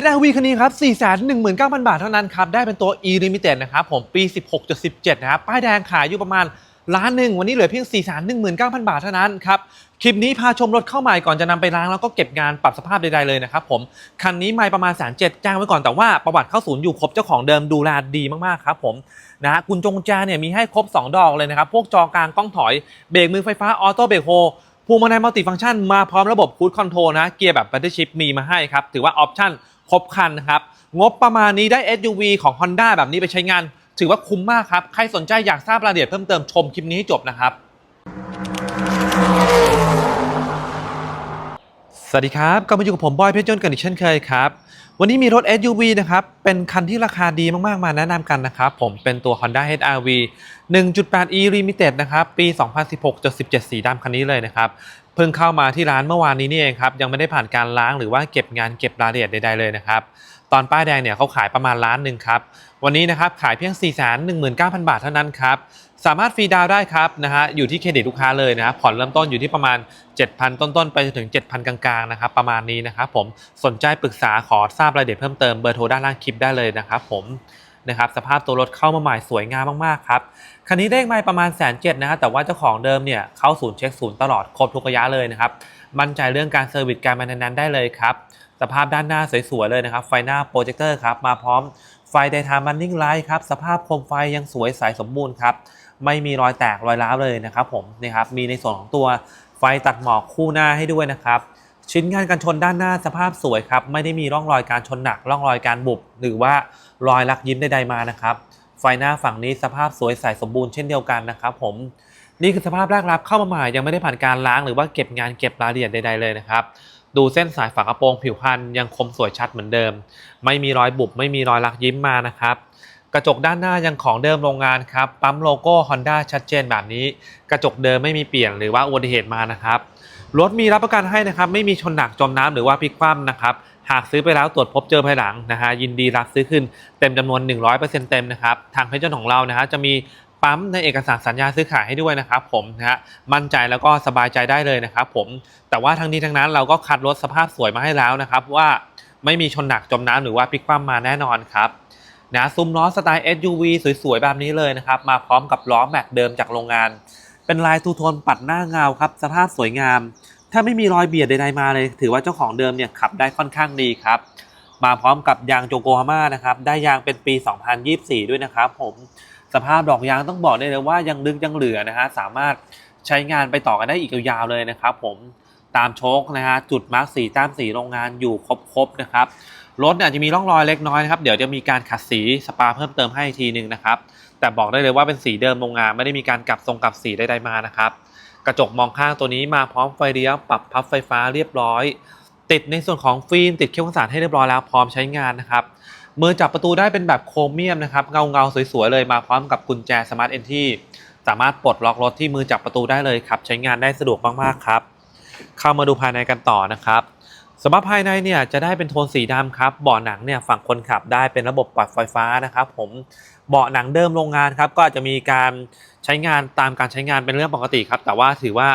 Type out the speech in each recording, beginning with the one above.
HRV คันนี้ครับ 419,000 บาทเท่านั้นครับ ได้เป็นตัว e limited นะครับผมปี 16.17 นะครับ ป้ายแดงขายอยู่ประมาณล้านหนึ่งวันนี้เหลือเพียง 419,000 บาทเท่านั้นครับ คลิปนี้พาชมรถเข้าใหม่ก่อนจะนำไปล้างแล้วก็เก็บงานปรับสภาพใดๆเลยนะครับผม คันนี้ไม่ประมาณแสนเจ็ดจ้างไว้ก่อนแต่ว่าประวัติเข้าศูนย์อยู่ครบเจ้าของเดิมดูแลดีมากๆครับผมนะฮะกุญจงกุญแจเนี่ยมีให้ครบ 2 ดอกเลยนะครับ พวกจอกลางกล้องถอยเบรกมือไฟฟ้าออโต้เบรกโฮพวงมาลัยมัลติฟังก์ชันมาพร้อมระบบคูดคอนโทรลนะเกียร์แบบบัตเตอร์ชิพมีมาให้ครับถือว่าออปชั่น ครบคันนะครับ งบประมาณนี้ได้ SUV ของ Honda แบบนี้ไปใช้งาน ถือว่าคุ้มมากครับ ใครสนใจอยากทราบรายละเอียดเพิ่มเติมชมคลิปนี้ให้จบนะครับสวัสดีครับกลับมาอยู่กับผมบอยเพชรยนต์กันอีกเช่นเคยครับ วันนี้มีรถ SUV นะครับ เป็นคันที่ราคาดีมากๆ มาแนะนำกันนะครับ ผมเป็นตัว Honda HR-V 1.8e Limited นะครับ ปี 2016-17 สีดำคันนี้เลยนะครับ เพิ่งเข้ามาที่ร้านเมื่อวานนี้นี่เองครับยังไม่ได้ผ่านการล้างหรือว่าเก็บงานเก็บรายละเอียดใดๆเลยนะครับตอนป้ายแดงเนี่ยเขาขายประมาณล้านหนึ่งครับวันนี้นะครับขายเพียง 419,000 บาทเท่านั้นครับสามารถฟรีดาวได้ครับนะฮะอยู่ที่เครดิตลูกค้าเลยนะผ่อนเริ่มต้นอยู่ที่ประมาณ 7,000 ต้นๆ ไปจนถึง 7,000 กลางๆนะครับประมาณนี้นะครับผมสนใจปรึกษาขอทราบรายละเอียดเพิ่มเติมเบอร์โทรด้านล่างคลิปได้เลยนะครับผม นะครับสภาพตัวรถเข้ามาใหม่สวยงามมากๆครับคันนี้ได้ไม่ประมาณแสนเจ็ดนะฮะแต่ว่าเจ้าของเดิมเนี่ยเข้าศูนย์เช็คศูนย์ตลอดครบทุกระยะเลยนะครับมั่นใจเรื่องการเซอร์วิสการมันนั้นได้เลยครับสภาพด้านหน้าสวยๆเลยนะครับไฟหน้าโปรเจคเตอร์ครับมาพร้อมไฟไดทามันนิ่งไลท์ครับสภาพโคมไฟยังสวยใสสมบูรณ์ครับไม่มีรอยแตกรอยร้าวเลยนะครับผมนี่ครับมีในส่วนของตัวไฟตัดหมอกคู่หน้าให้ด้วยนะครับ ชิ้นงานกันชนด้านหน้าสภาพสวยครับ ไม่ได้มีร่องรอยการชนหนัก ร่องรอยการบุบหรือว่ารอยลักยิ้มใดๆมานะครับ ไฟหน้าฝั่งนี้สภาพสวยใสสมบูรณ์เช่นเดียวกันนะครับผมนี่คือสภาพแรกรับเข้ามาใหม่ยังไม่ได้ผ่านการล้างหรือว่าเก็บงานเก็บรายละเอียดใดๆเลยนะครับ ดูเส้นสายฝากระโปรงผิวพรรณยังคมสวยชัดเหมือนเดิม ไม่มีรอยบุบไม่มีรอยลักยิ้มมานะครับกระจกด้านหน้ายังของเดิมโรงงานครับปั๊มโลโก้ Honda ชัดเจนแบบนี้ กระจกเดิมไม่มีเปลี่ยนหรือว่าอุบัติเหตุมานะครับ รถมีรับประกันให้นะครับ ไม่มีชนหนักจมน้ำหรือว่าพลิกคว่ำนะครับหากซื้อไปแล้วตรวจพบเจอภายหลังนะฮะยินดีรับซื้อขึ้นเต็มจำนวน 100%เต็มนะครับทางเพจเจ้าของเรานะฮะจะมีปั๊มในเอกสารสัญญาซื้อขายให้ด้วยนะครับผมนะฮะมั่นใจแล้วก็สบายใจได้เลยนะครับผมแต่ว่าทั้งนี้ทั้งนั้นเราก็คัดรถสภาพสวยมาให้แล้วนะครับว่าไม่มีชนหนักจมน้ำหรือว่าพลิกคว่ำมาแน่นอนครับนะซุ้มล้อสไตล์ SUV สวยๆแบบนี้เลยนะครับมาพร้อมกับล้อแม็กเดิมจากโรงงาน เป็นลายทูโทนปัดหน้าเงาครับ สภาพสวยงาม ถ้าไม่มีรอยเบียดใดๆมาเลย ถือว่าเจ้าของเดิมเนี่ยขับได้ค่อนข้างดีครับ มาพร้อมกับยางโจโกฮาม่านะครับ ได้ยางเป็นปี 2024 ด้วยนะครับผมสภาพดอกยางต้องบอกได้เลยว่ายังลึกยังเหลือนะฮะสามารถใช้งานไปต่อกันได้อีกยาวๆเลยนะครับผมตามโชคนะฮะจุดมาร์กสีตามสีโรงงานอยู่ครบๆนะครับ รถเนี่ยอาจจะมีร่องรอยเล็กน้อยนะครับ เดี๋ยวจะมีการขัดสีสปาเพิ่มเติมให้อีกทีหนึ่งนะครับ แต่บอกได้เลยว่าเป็นสีเดิมโรงงานไม่ได้มีการกลับทรงกลับสีใดๆมานะครับ กระจกมองข้างตัวนี้มาพร้อมไฟเลี้ยวปรับพับไฟฟ้าเรียบร้อย ติดในส่วนของฟิล์มติดเครื่องวัสานให้เรียบร้อยแล้วพร้อมใช้งานนะครับมือจับประตูได้เป็นแบบโครเมียมนะครับเงาเงาๆสวยๆเลยมาพร้อมกับกุญแจสมาร์ทเอนที่สามารถปลดล็อกรถที่มือจับประตูได้เลยครับ ใช้งานได้สะดวกมากๆครับ เข้ามาดูภายในกันต่อนะครับ สำหรับภายในเนี่ยจะได้เป็นโทนสีดำครับเบาะหนังเนี่ยฝั่งคนขับได้เป็นระบบปรับไฟฟ้านะครับ ผมเบาะหนังเดิมโรงงานครับก็อาจจะมีการใช้งานตามการใช้งานเป็นเรื่องปกติครับ แต่ว่าถือว่า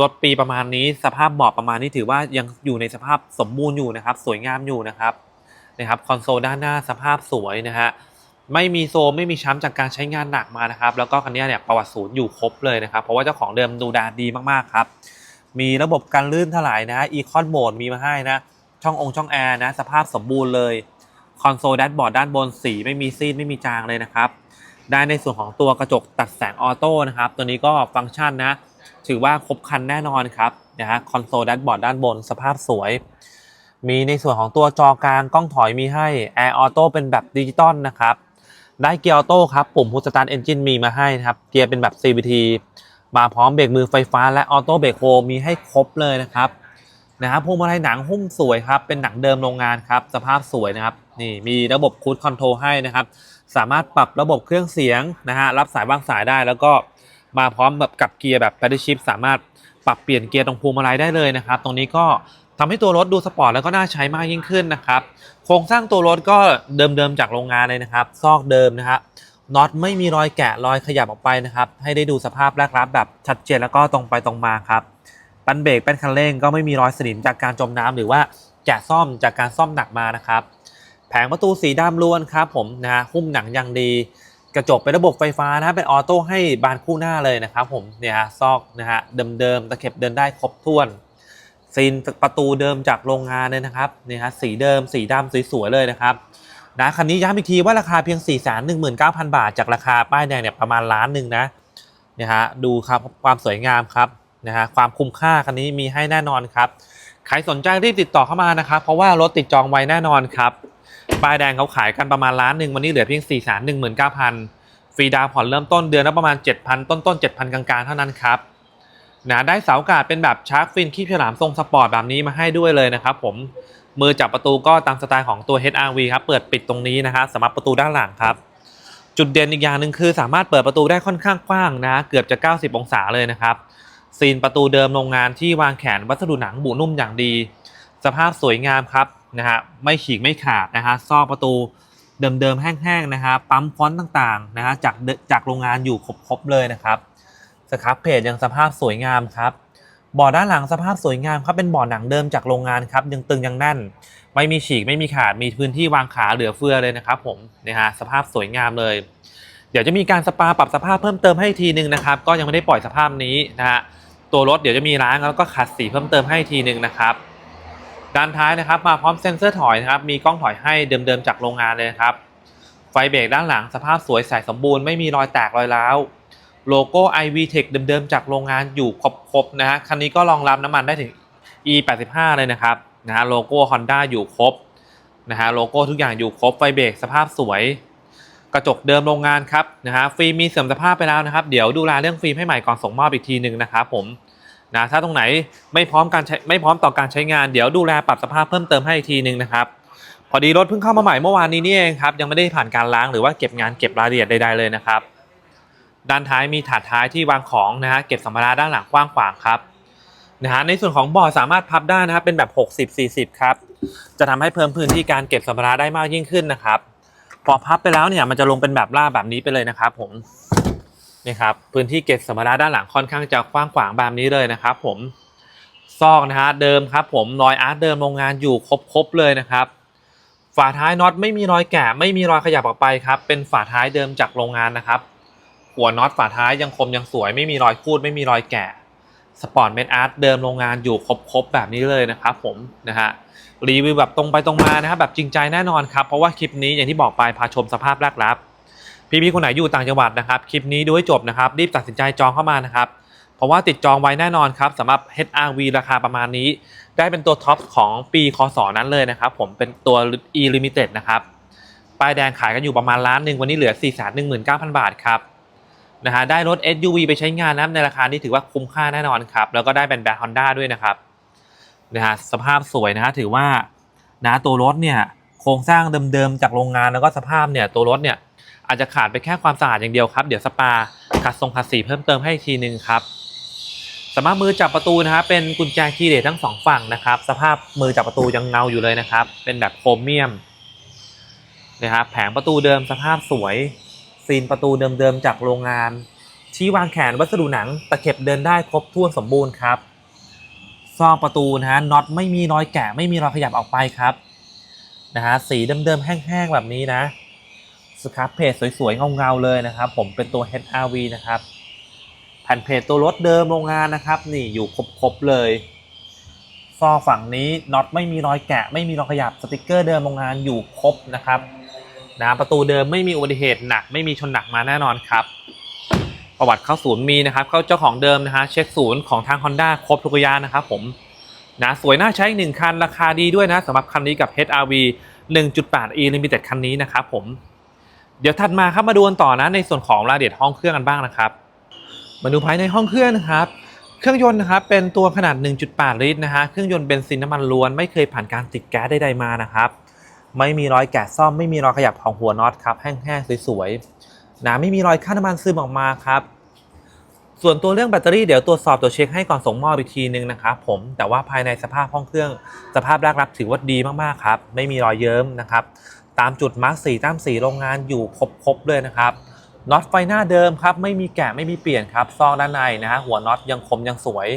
รถปีประมาณนี้สภาพเบาะประมาณนี้ถือว่ายังอยู่ในสภาพสมบูรณ์อยู่นะครับ สวยงามอยู่นะครับนะครับคอนโซลด้านหน้าสภาพสวยนะฮะไม่มีโซมไม่มีช้ำจากการใช้งานหนักมานะครับ แล้วก็คันนี้เนี่ยประวัติศูนย์อยู่ครบเลยนะครับ เพราะว่าเจ้าของเดิมดูดาดีมากๆครับ มีระบบการลื่นถลายนะอีคอนโหมดมีมาให้นะ ช่ององค์ช่องแอร์นะ สภาพสมบูรณ์เลยคอนโซลแดชบอร์ดด้านบนสีไม่มีซีดไม่มีจางเลยนะครับ ได้ในส่วนของตัวกระจกตัดแสงออโต้นะครับ ตัวนี้ก็ฟังก์ชันนะ ถือว่าครบครันแน่นอนครับนะฮะคอนโซลแดชบอร์ดด้านบนสภาพสวย มีในส่วนของตัวจอกลางกล้องถอยมีให้แอร์ออโต้เป็นแบบดิจิตอลนะครับ ได้เกียร์ออโต้ครับปุ่มพุชสตาร์ทเอนจินมีมาให้นะครับ เกียร์เป็นแบบ CVT มาพร้อมเบรกมือไฟฟ้าและออโต้เบรกโฮมีให้ครบเลยนะครับนะครับพวงมาลัยหนังหุ้มสวยครับเป็นหนังเดิมโรงงานครับสภาพสวยนะครับนี่มีระบบคูดคอนโทรลให้นะครับสามารถปรับระบบเครื่องเสียงนะฮะรับสายวางสายได้ แล้วก็มาพร้อมแบบกับเกียร์แบบ paddle shift สามารถปรับเปลี่ยนเกียร์ตรงพวงมาลัยได้เลยนะครับ ตรงนี้ก็ทำให้ตัวรถดูสปอร์ตแล้วก็น่าใช้มากยิ่งขึ้นนะครับ โครงสร้างตัวรถก็เดิมๆจากโรงงานเลยนะครับ ซอกเดิมนะครับ น็อตไม่มีรอยแกะรอยขยับออกไปนะครับ ให้ได้ดูสภาพแรกรับแบบชัดเจนแล้วก็ตรงไปตรงมาครับปันเบรกเป็นคันเร่งก็ไม่มีรอยสนิมจากการจมน้ำหรือว่าแกะซ่อมจากการซ่อมหนักมานะครับ แผงประตูสีดำล้วนครับผมนะฮะหุ้มหนังอย่างดี กระจกเป็นระบบไฟฟ้านะเป็นออโต้ให้บานคู่หน้าเลยนะครับผมเนี่ยฮะซอกนะฮะเดิมๆตะเข็บเดินได้ครบถ้วนซีนประตูเดิมจากโรงงานเลยนะครับเนี่ยฮะสีเดิมสีดำสวยๆเลยนะครับ นะคันนี้ย้ำอีกทีว่าราคาเพียง 4 1 9 0 0 0 บาท จากราคาป้ายแดงเนี่ยประมาณล้านหนึ่งนะนี่ยฮะดูครับความสวยงามครับนะฮะความคุ้มค่าคันนี้มีให้แน่นอนครับใครสนใจรีบติดต่อเข้ามานะครับ เพราะว่ารถติดจองไว้แน่นอนครับป้ายแดงเขาขายกันประมาณล้านหนึ่งวันนี้เหลือเพียง 4 1 9 0 0 0ฟรีดาวน์ผ่อนเริ่มต้นเดือนละประมาณ 7,000 ต้นต้นๆ7,000 กลางๆ เท่านั้นครับ นะได้เสากาดเป็นแบบชาร์กฟินคีบฉลามทรงสปอร์ตแบบนี้มาให้ด้วยเลยนะครับผมมือจับประตูก็ตามสไตล์ของตัว HRV ครับเปิดปิดตรงนี้นะครับสำหรับประตูด้านหลังครับ จุดเด่นอีกอย่างหนึ่งคือสามารถเปิดประตูได้ค่อนข้างกว้างนะเกือบจะ 90 องศาเลยนะครับซีนประตูเดิมโรงงานที่วางแขนวัสดุหนังบุนุ่มอย่างดี สภาพสวยงามครับนะฮะไม่ฉีกไม่ขาดนะฮะซอกประตูเดิมๆแห้งๆนะฮะปั๊มฟอนต์ต่างๆนะฮะจากจากโรงงานอยู่ครบๆเลยนะครับ ครับเพจยังสภาพสวยงามครับเบาะด้านหลังสภาพสวยงามครับเป็นเบาะหนังเดิมจากโรงงานครับยังตึงยังแน่น ไม่มีฉีกไม่มีขาดมีพื้นที่วางขาเหลือเฟือเลยนะครับผมนะฮะสภาพสวยงามเลย เดี๋ยวจะมีการสปาปรับสภาพเพิ่มเติมให้อีกทีหนึ่งนะครับ ก็ยังไม่ได้ปล่อยสภาพนี้นะฮะตัวรถเดี๋ยวจะมีล้างแล้วก็ขัดสีเพิ่มเติมให้อีกทีหนึ่งนะครับด้านท้ายนะครับมาพร้อมเซ็นเซอร์ถอยนะครับมีกล้องถอยให้เดิมๆจากโรงงานเลยนะครับไฟเบรกด้านหลังสภาพสวยใสสมบูรณ์ไม่มีรอยแตกรอยร้าว โลโก้ iV Tech เดิมๆ จากโรงงานอยู่ครบๆนะฮะคันนี้ก็รองรับน้ำมันได้ถึง E85 เลยนะครับนะฮะโลโก้ Honda อยู่ครบนะฮะโลโก้ทุกอย่างอยู่ครบไฟเบรกสภาพสวย กระจกเดิมโรงงานครับนะฮะฟิล์มมีเสื่อมสภาพไปแล้วนะครับเดี๋ยวดูแลเรื่องฟิล์มให้ใหม่ก่อนส่งมอบอีกทีหนึ่งนะครับผมนะถ้าตรงไหนไม่พร้อมการใช้ไม่พร้อมต่อการใช้งานเดี๋ยวดูแลปรับสภาพเพิ่มเติมให้อีกทีหนึ่งนะครับพอดีรถเพิ่งเข้ามาใหม่เมื่อวานนี้นี่เองครับยังไม่ได้ผ่านการล้างหรือว่าเก็บงานเก็บรายละเอียดใดๆเลยนะครับ ด้านท้ายมีถาดท้ายที่วางของนะฮะเก็บสัมภาระด้านหลังกว้างขวางครับนะฮะในส่วนของเบาะสามารถพับได้นะครับเป็นแบบ 60-40 ครับจะทำให้เพิ่มพื้นที่การเก็บสัมภาระได้มากยิ่งขึ้นนะครับ พอพับไปแล้วเนี่ยมันจะลงเป็นแบบราบแบบนี้ไปเลยนะครับ ผมนี่ครับพื้นที่เก็บสัมภาระด้านหลังค่อนข้างจะกว้างขวางแบบนี้เลยนะครับ ผมซอกนะฮะเดิมครับ ผมรอยอาร์ตเดิมโรงงานอยู่ครบๆเลยนะครับฝาท้ายน็อตไม่มีรอยแกะไม่มีรอยขยับออกไปครับ เป็นฝาท้ายเดิมจากโรงงานนะครับ หัวน็อตฝาท้ายยังคมยังสวยไม่มีรอยคูดไม่มีรอยแกะสปอร์ตเมดอาร์ตเดิมโรงงานอยู่ครบๆแบบนี้เลยนะครับผมนะฮะรีวิวแบบตรงไปตรงมานะครับแบบจริงใจแน่นอนครับเพราะว่าคลิปนี้อย่างที่บอกไปพาชมสภาพแรกรับ พี่ๆคนไหนอยู่ต่างจังหวัดนะครับคลิปนี้ดูให้จบนะครับรีบตัดสินใจจองเข้ามานะครับเพราะว่าติดจองไว้แน่นอนครับสำหรับ HRV ราคาประมาณนี้ ได้เป็นตัวท็อปของปีคศนั้นเลยนะครับผมเป็นตัว E Limited นะครับป้ายแดงขายกันอยู่ประมาณล้านหนึ่งวันนี้เหลือ 4 1 9 0 0 0 บาทครับ นะฮะได้รถ SUV ไปใช้งานนะครับในราคานี้ถือว่าคุ้มค่าแน่นอนครับ แล้วก็ได้เป็นแบรนด์ Honda ด้วยนะครับนะฮะสภาพสวยนะฮะถือว่านะตัวรถเนี่ยโครงสร้างเดิมๆจากโรงงานแล้วก็สภาพเนี่ยตัวรถเนี่ยอาจจะขาดไปแค่ความสะอาดอย่างเดียวครับเดี๋ยวสปาขัดทรงขัดสีเพิ่มเติมให้อีกทีหนึ่งครับสามารถมือจับประตูนะครับเป็นกุญแจคีย์เลสทั้งสองฝั่งนะครับ สภาพมือจับประตูยังเงาอยู่เลยนะครับ เป็นแบบโครเมียมนะครับแผงประตูเดิมสภาพสวย ซีนประตูเดิมๆจากโรงงาน ชี้วางแขนวัสดุหนังตะเข็บเดินได้ครบถ้วนสมบูรณ์ครับซอกประตูนะฮะน็อตไม่มีรอยแกะไม่มีรอยขยับออกไปครับนะฮะสีเดิมๆแห้งๆแบบนี้นะสครับเพจสวยๆเงาๆเลยนะครับ ผมเป็นตัว HRV นะครับแผ่นเพจตัวรถเดิมโรงงานนะครับ นี่อยู่ครบๆเลยซอกฝั่งนี้น็อตไม่มีรอยแกะ ไม่มีรอยขยับสติกเกอร์เดิมโรงงานอยู่ครบนะครับ นะประตูเดิมไม่มีอุบัติเหตุหนักไม่มีชนหนักมาแน่นอนครับประวัติเข้าศูนย์มีนะครับ เข้าเจ้าของเดิมนะฮะเช็คศูนย์ของทาง Honda ครบทุกอยางนะครับผมนะสวยน่าใช้อีกหนึ่งคันราคาดีด้วยนะสำหรับคันนี้กับ HRV 1.8 E Limited คันนี้นะครับผมเดี๋ยวถัดมาครับมาดูกันต่อนะในส่วนของรายละเอียดห้องเครื่องกันบ้างนะครับ มาดูภายในห้องเครื่องนะครับ เครื่องยนต์นะครับเป็นตัวขนาด 1.8 ลิตรนะฮะเครื่องยนต์เบนซินน้ำมันล้วนไม่เคยผ่านการติดแก๊สใดๆมานะครับ ไม่มีรอยแกะซ่อมไม่มีรอยขยับของหัวน็อตครับแห้งๆสวยๆนะไม่มีรอยค่าน้ำมันซึมออกมาครับ ส่วนตัวเรื่องแบตเตอรี่เดี๋ยวตรวจสอบตัวเช็คให้ก่อนส่งมอบอีกทีนึงนะครับผมแต่ว่าภายในสภาพห้องเครื่องสภาพแรกรับถือว่าดีมากๆครับ ไม่มีรอยเยิ้มนะครับ ตามจุดมาร์กสีตามสีโรงงานอยู่ครบๆเลยนะครับน็อตไฟหน้าเดิมครับไม่มีแกะไม่มีเปลี่ยนครับซองด้านในนะฮะหัวน็อตยังคมยังสวย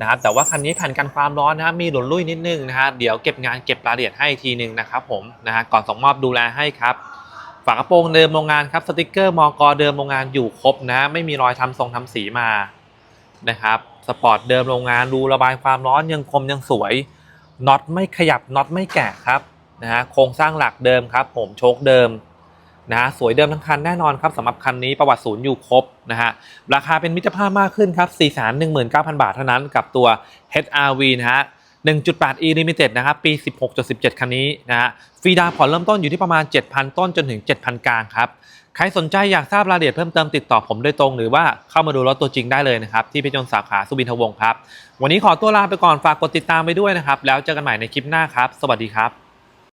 นะครับแต่ว่าคันนี้แผ่นกันความร้อนนะครับมีหลุนลุ่ยนิดนึงนะฮะเดี๋ยวเก็บงานเก็บรายละเอียดให้อีกทีนึงนะครับผมนะฮะก่อนส่งมอบดูแลให้ครับฝากระโปรงเดิมโรงงานครับสติกเกอร์มอกเดิมโรงงานอยู่ครบนะไม่มีรอยทำทรงทำสีมานะครับสปอร์ตเดิมโรงงานรูระบายความร้อนยังคมยังสวยน็อตไม่ขยับน็อตไม่แกะครับนะฮะโครงสร้างหลักเดิมครับ ผมโชคเดิมนะสวยเดิมทั้งคันแน่นอนครับสำหรับคันนี้ประวัติศูนย์อยู่ครบ นะฮะราคาเป็นมิตรภาพมากขึ้นครับ 419,000 บาทเท่านั้นกับตัว HRV นะฮะ1.8 E Limited นะครับ ปี 16.17 คันนี้นะฮะฟรีดาวน์ผ่อนเริ่มต้นอยู่ที่ประมาณ 7,000 ต้นจนถึง 7,000 กลางครับ ใครสนใจอยากทราบรายละเอียดเพิ่มเติมติดต่อผมโดยตรง หรือว่าเข้ามาดูรถตัวจริงได้เลยนะครับ ที่เพชรนสาขาสุบินทวงศ์ครับ วันนี้ขอตัวลาไปก่อนฝากกดติดตามไปด้วยนะครับ แล้วเจอกันใหม่ในคลิปหน้าครับ สวัสดีครับ